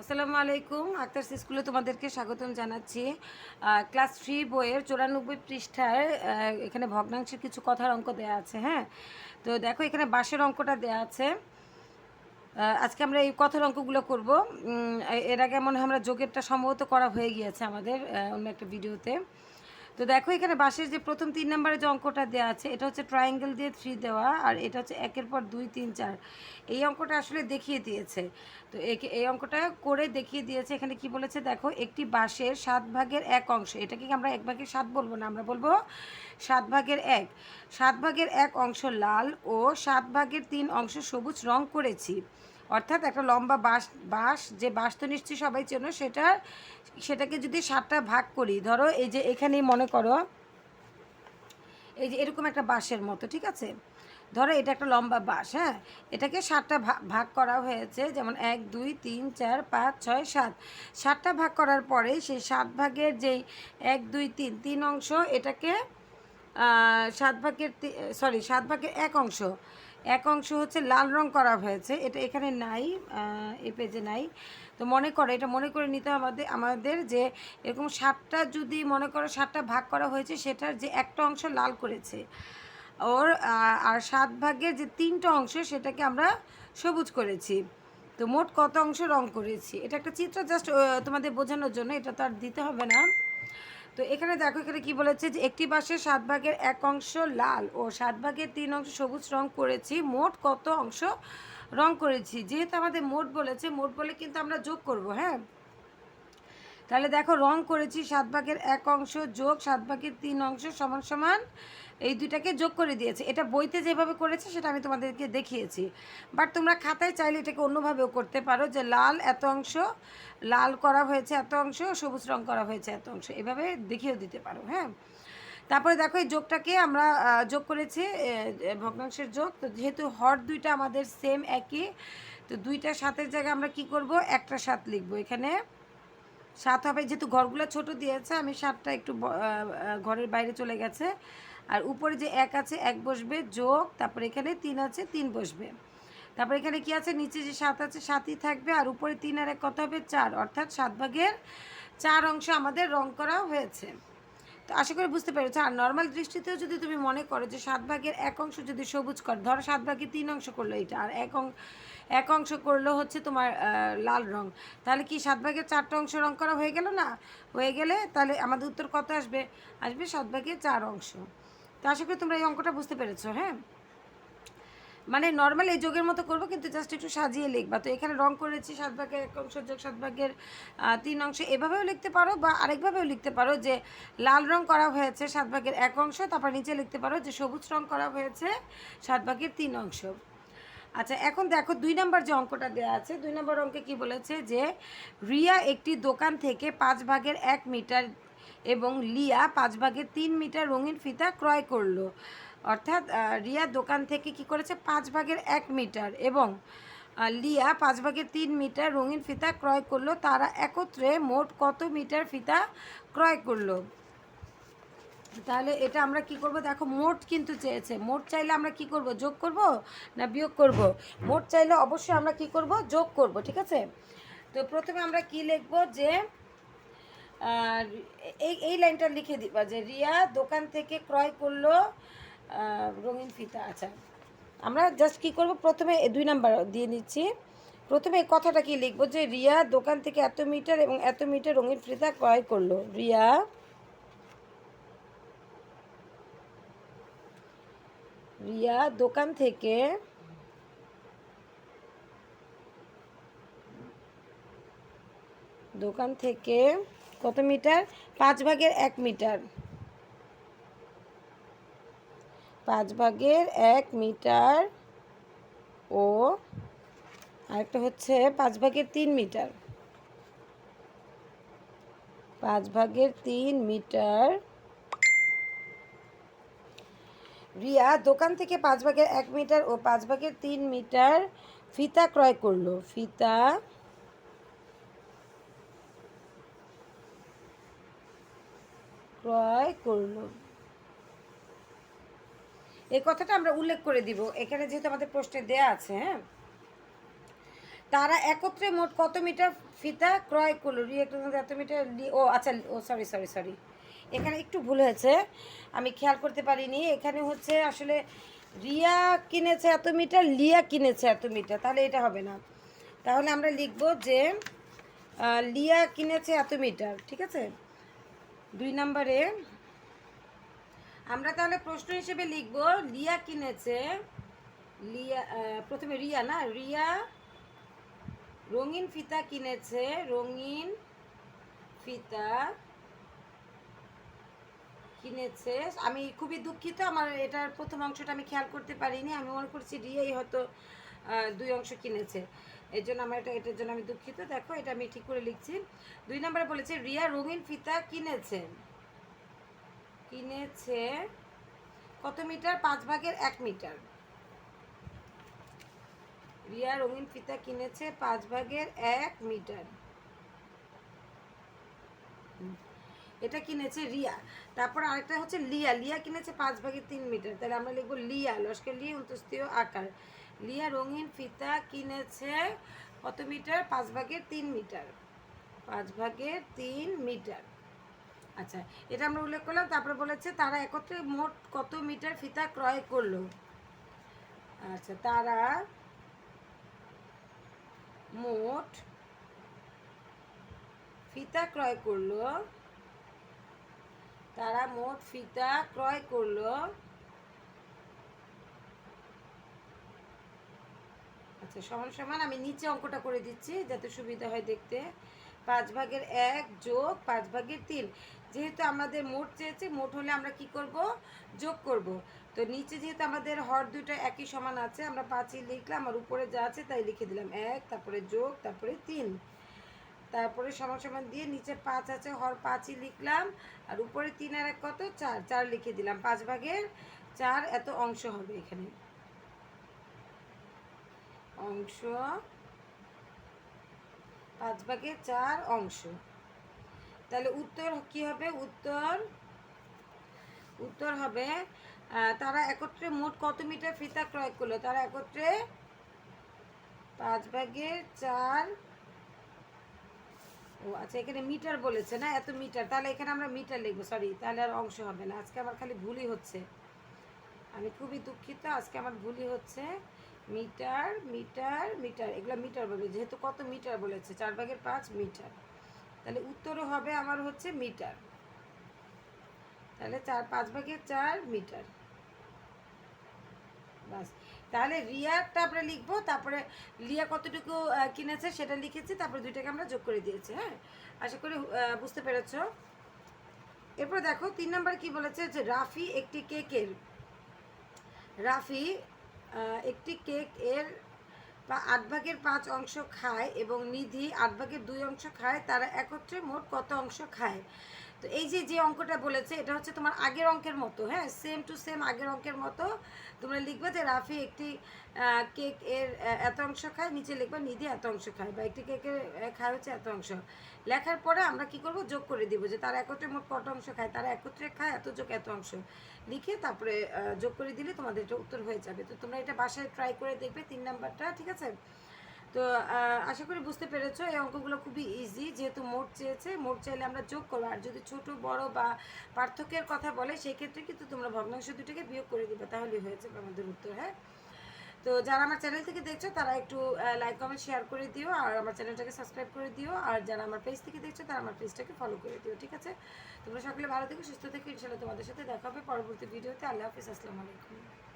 আসসালামু আলাইকুম, আক্তার স্কুলে তোমাদেরকে স্বাগতম জানাচ্ছি। ক্লাস থ্রি বইয়ের চৌরানব্বই পৃষ্ঠায় এখানে ভগ্নাংশের কিছু কথার অঙ্ক দেয়া আছে হ্যাঁ? তো দেখো, এখানে বাঁশের অঙ্কটা দেয়া আছে। আজকে আমরা এই কথার অঙ্কগুলো করব। এর আগে মনে হয় আমরা যোগেরটা সম্ভবত করা হয়ে গিয়েছে আমাদের অন্য একটা ভিডিওতে। তো দেখো, এখানে বাঁশের যে প্রথম তিন নম্বরে যে অঙ্কটা দেওয়া আছে, এটা হচ্ছে ট্রায়াঙ্গেল দিয়ে থ্রি দেওয়া, আর এটা হচ্ছে একের পর দুই, তিন, চার। এই অঙ্কটা আসলে দেখিয়ে দিয়েছে। তো একে- এই অঙ্কটা করে দেখিয়ে দিয়েছে। এখানে কি বলেছে দেখো, একটি বাঁশের সাত ভাগের এক অংশ, এটাকে কি আমরা এক ভাগের সাত বলব না, আমরা বলব সাত ভাগের এক। সাত ভাগের এক অংশ লাল ও সাত ভাগের তিন অংশ সবুজ রং করেছি। অর্থাৎ একটা লম্বা বাঁশ বাঁশ, যে বাঁশ তো নিশ্চয়ই সবাই চেনো সেটা সেটাকে যদি সাতটা ভাগ করি, ধরো এই যে এখানেই মনে করো, এই যে এরকম একটা বাঁশের মতো, ঠিক আছে? ধরো এটা একটা লম্বা বাঁশ হ্যাঁ? এটাকে সাতটা ভাগ করা হয়েছে, যেমন এক, দুই, তিন, চার, পাঁচ, ছয়, সাত। সাতটা ভাগ করার পরে সেই সাত ভাগের যেই এক, দুই, তিন তিন অংশ এটাকে সাত ভাগের সরি সাত ভাগের এক অংশ। এক অংশ হচ্ছে লাল রং করা হয়েছে। এটা এখানে নাই এ পেজে নাই। তো মনে করো, এটা মনে করে নিতে আমাদের আমাদের যে এরকম সাতটা যদি মনে করো সাতটা ভাগ করা হয়েছে, সেটার যে একটা অংশ লাল করেছে। ওর আর সাত ভাগের যে তিনটা অংশ, সেটাকে আমরা সবুজ করেছি। তো মোট কত অংশ রং করেছি? এটা একটা চিত্র জাস্ট তোমাদের বোঝানোর জন্য, এটা তো আর দিতে হবে না। তো এখানে দেখো, এখানে কি বলেছে যে একটি বাসের সাত ভাগের এক অংশ লাল ও সাত ভাগের তিন অংশ সবুজ রং করেছি। মোট কত অংশ রং করেছি? যেহেতু আমাদের মোট বলেছে, মোট বলে কিন্তু আমরা যোগ করব হ্যাঁ? তাহলে দেখো, রং করেছি সাত ভাগের এক অংশ যোগ, সাত ভাগের তিন অংশ সমান সমান এই দুইটাকে যোগ করে দিয়েছে। এটা বইতে যেভাবে করেছে সেটা আমি তোমাদেরকে দেখিয়েছি। বাট তোমরা খাতায় চাইলে এটাকে অন্যভাবেও করতে পারো যে লাল এত অংশ, লাল করা হয়েছে এত অংশ, সবুজ রং করা হয়েছে এত অংশ। এভাবে দেখিয়েও দিতে পারো হ্যাঁ? তারপরে দেখো, এই যোগটাকে আমরা যোগ করেছি ভগ্নাংশের যোগ। তো যেহেতু হর দুইটা আমাদের সেম একই, তো দুইটা সাতের জায়গায় আমরা কি করব? একটা সাত লিখব এখানে। সাত হবে, যেহেতু ঘরগুলো ছোট দিয়েছে, আমি সাতটা একটু ঘরের বাইরে চলে গেছে। আর উপরে যে এক আছে, এক বসবে, যোগ, তারপর এখানে তিন আছে, তিন বসবে। তারপর এখানে কি আছে? নিচে যে সাত আছে, সাতই থাকবে, আর উপরে তিন আর এক কত হবে? চার। অর্থাৎ সাত ভাগের চার অংশ আমাদের রং করা হয়েছে। তো আশা করি বুঝতে পেরেছ। আর নর্মাল দৃষ্টিতেও যদি তুমি মনে করো যে সাত ভাগের এক অংশ যদি সবুজ কর, ধরো সাত ভাগে তিন অংশ করল এটা, আর এক অংশ এক অংশ করল হচ্ছে তোমার লাল রং, তাহলে কি সাত ভাগের চারটা অংশ রং করা হয়ে গেল না? হয়ে গেলে তাহলে আমাদের উত্তর কত আসবে? আসবে সাত ভাগের চার অংশ। তো আশা করি তোমরা এই অঙ্কটা বুঝতে পেরেছ হ্যাঁ? মানে নর্মাল এই যোগের মতো করব, কিন্তু জাস্ট একটু সাজিয়ে লিখবা। তো এখানে রং করেছি, সাত ভাগের এক অংশ, যোগ সাত ভাগের তিন অংশ, এভাবেও লিখতে পারো বা আরেকভাবেও লিখতে পারো যে লাল রং করা হয়েছে সাত ভাগের এক অংশ, তারপর নিচে লিখতে পারো যে সবুজ রং করা হয়েছে সাত ভাগের তিন অংশ। আচ্ছা এখন দেখো দুই নম্বর যে অঙ্কটা দেওয়া আছে, দুই নম্বর অঙ্কে কি বলেছে যে রিয়া একটি দোকান থেকে পাঁচ ভাগের এক মিটার এবং লিয়া পাঁচ ভাগের তিন মিটার রঙিন ফিতা ক্রয় করল। অর্থাৎ রিয়া দোকান থেকে কি করেছে? পাঁচ ভাগের এক মিটার এবং লিয়া পাঁচ ভাগের তিন মিটার রঙিন ফিতা ক্রয় করল। তারা একত্রে মোট কত মিটার ফিতা ক্রয় করল? তাহলে এটা আমরা কি করব? দেখো, মোট কিন্তু চেয়েছে। মোট চাইলে আমরা কি করব? যোগ করব না বিয়োগ করব? মোট চাইলে অবশ্যই আমরা কি করব? যোগ করব, ঠিক আছে? তো প্রথমে আমরা কি লিখব যে এই এই লাইনটা লিখে দিবা যে, রিয়া দোকান থেকে ক্রয় করল রঙিন ফিতা আচ্ছা। আমরা জাস্ট কি করব? প্রথমে দুই নাম্বার দিয়ে নিচ্ছি। প্রথমে কথাটা কি লিখব যে, রিয়া দোকান থেকে এত মিটার এবং এত মিটার রঙিন ফিতা ক্রয় করল। রিয়া রিয়া দোকান থেকে দোকান থেকে কত মিটার? পাঁচ ভাগের এক মিটার। পাঁচ ভাগের এক মিটার ও আরেকটা হচ্ছে পাঁচ ভাগের তিন মিটার। পাঁচ ভাগের তিন মিটার। রিয়া, দোকান থেকে পাঁচ ভাগের এক মিটার ও পাঁচ ভাগের তিন মিটার ফিতা ক্রয় করল। ফিতা ক্রয় করল। এই কথাটা আমরা উল্লেখ করে দিব। এখানে যেহেতু আমাদের প্রশ্নে দেয়া আছে হ্যাঁ? তারা একত্রে মোট কত মিটার ফিতা ক্রয় করল? এত মিটার ও আচ্ছা ও সরি সরি সরি এখানে একটু ভুল হয়েছে, আমি খেয়াল করতে পারিনি। এখানে হচ্ছে আসলে রিয়া কিনেছে এত মিটার, লিয়া কিনেছে এত মিটার, তাহলে এটা হবে না। তাহলে আমরা লিখব যে লিয়া কিনেছে এত মিটার, ঠিক আছে? দুই নম্বরে আমরা তাহলে প্রশ্ন হিসেবে লিখব, লিয়া কিনেছে, লিয়া প্রথমে রিয়া না? রিয়া রঙিন ফিতা কিনেছে, রঙিন ফিতা কিনেছে। আমি খুবই দুঃখিত, আমার এটার প্রথম অংশটা আমি খেয়াল করতে পারিনি। আমি মনে করছি রিয়াই হয়তো দুই অংশ কিনেছে। এর জন্য আমার এটা, এটার জন্য আমি দুঃখিত। দেখো, এটা আমি ঠিক করে লিখছি। দুই নম্বরে বলেছে, রিয়া রঙিন ফিতা কিনেছে। কিনেছে কত মিটার? পাঁচ ভাগের এক মিটার। রিয়া রঙিন ফিতা কিনেছে পাঁচ ভাগের এক মিটার। এটা কিনেছে রিয়া। তারপর আরেকটা হচ্ছে লিয়া। লিয়া কিনেছে পাঁচ ভাগের তিন মিটার। তাহলে আমরা লিখব লিয়া, লস্কর লিয়া অন্তস্তীয় আকার। লিয়া রঙিন ফিতা কিনেছে কত মিটার? পাঁচ ভাগের তিন মিটার। পাঁচ ভাগের তিন মিটার। আচ্ছা এটা আমরা উল্লেখ করলাম, তারপরে বলেছে তারা একত্রে মোট কত মিটার ফিতা ক্রয় করল? আচ্ছা তারা মোট ফিতা ক্রয় করল, তারা মোট ফিতা ক্রয় করল আচ্ছা সমান সমান আমি নিচে অঙ্কটা করে দিচ্ছি যাতে সুবিধা হয় দেখতে। পাঁচ ভাগের এক যোগ পাঁচ ভাগের তিন। যেহেতু আমাদের মোট চেয়েছে, মোট হলে আমরা কি করব? যোগ করব। তো নিচে যেহেতু আমাদের হর দুটো একই সমান আছে, আমরা পাঁচই লিখলাম, আর উপরে যা আছে তাই লিখে দিলাম। এক, তারপরে যোগ, তারপরে তিন। তারপরে সমান সমান দিয়ে নিচে পাঁচ আছে, হর পাঁচই লিখলাম, আর উপরে তিন আর এক কত? চার। চার লিখে দিলাম। পাঁচ ভাগের চার এত অংশ হবে এখানে। অংশ পাঁচ ভাগের চার অংশ। তাহলে উত্তর কি হবে? উত্তর উত্তর হবে তারা একত্রে মোট কত মিটার ফিতা ক্রয় করল? তারা একত্রে পাঁচ ভাগের চার, ও আচ্ছা এখানে মিটার বলেছে না? এত মিটার। তাহলে এখানে আমরা মিটার লিখব সরি তাহলে আর অংশ হবে না। আজকে আমার খালি ভুলই হচ্ছে। আমি খুবই দুঃখিত, আজকে আমার ভুলই হচ্ছে। মিটার মিটার মিটার, এগুলো মিটার বলবে যেহেতু কত মিটার বলেছে, চার ভাগের পাঁচ মিটার। তাহলে উত্তরও হবে আমার হচ্ছে মিটার। তাহলে চার, পাঁচ ভাগের চার মিটার। বাস। তাহলে রিয়াটা আমরা লিখব, তারপরে রিয়া কতটুকু কিনেছে সেটা লিখেছি, তারপরে দুইটাকে আমরা যোগ করে দিয়েছি হ্যাঁ? আশা করি বুঝতে পেরেছ? এরপর দেখো, তিন নম্বর কি বলেছে যে রাফি একটি কেকের, রাফি একটি কেক এর আট ভাগের পাঁচ অংশ খায় এবং নিধি আট ভাগের দুই অংশ খায়, তারা একত্রে মোট কত অংশ খায়? তো এই যে যে অঙ্কটা বলেছে, এটা হচ্ছে তোমার আগের অঙ্কের মতো হ্যাঁ? সেম টু সেম আগের অঙ্কের মতো। তোমরা লিখবে যে রাফি একটি কেক এর এত অংশ খায়, নিচে লিখবে নিধি এত অংশ খায়, বা একটি কেকের খায় হচ্ছে এত অংশ। লেখার পরে আমরা কি করব? যোগ করে দিব যে তারা একত্রে মোট কত অংশ খায়, তারা একত্রে খায় এত যোগ এত অংশ। লিখে তারপরে যোগ করে দিলে তোমাদের এটা উত্তর হয়ে যাবে। তো তোমরা এটা বাসায় ট্রাই করে দেখবে, তিন নাম্বারটা, ঠিক আছে? তো আশা করি বুঝতে পেরেছ, এই অঙ্কগুলো খুবই ইজি যেহেতু মোট চেয়েছে, মোট চাইলে আমরা যোগ করব। আর যদি ছোট, বড় বা পার্থক্যের কথা বলে সেই ক্ষেত্রে কিন্তু তোমরা ভগ্নাংশ দুটোকে বিয়োগ করে দিবে। তাহলেই হয়ে যাবে আমাদের উত্তর হ্যাঁ? তো, যারা আমার চ্যানেল থেকে দেখছ, তারা একটু লাইক কমেন্ট শেয়ার করে দিও। আর আমার চ্যানেলটাকে সাবস্ক্রাইব করে দিও। আর যারা আমার পেজ থেকে দেখছ, তারা আমার পেজটাকে ফলো করে দিও, ঠিক আছে? তোমরা সকলে ভালো থেকো, সুস্থ থেকো। ইনশাল্লাহ তোমাদের সাথে দেখা হবে পরবর্তী ভিডিওতে। আল্লাহ হাফিজ। আসসালামু আলাইকুম।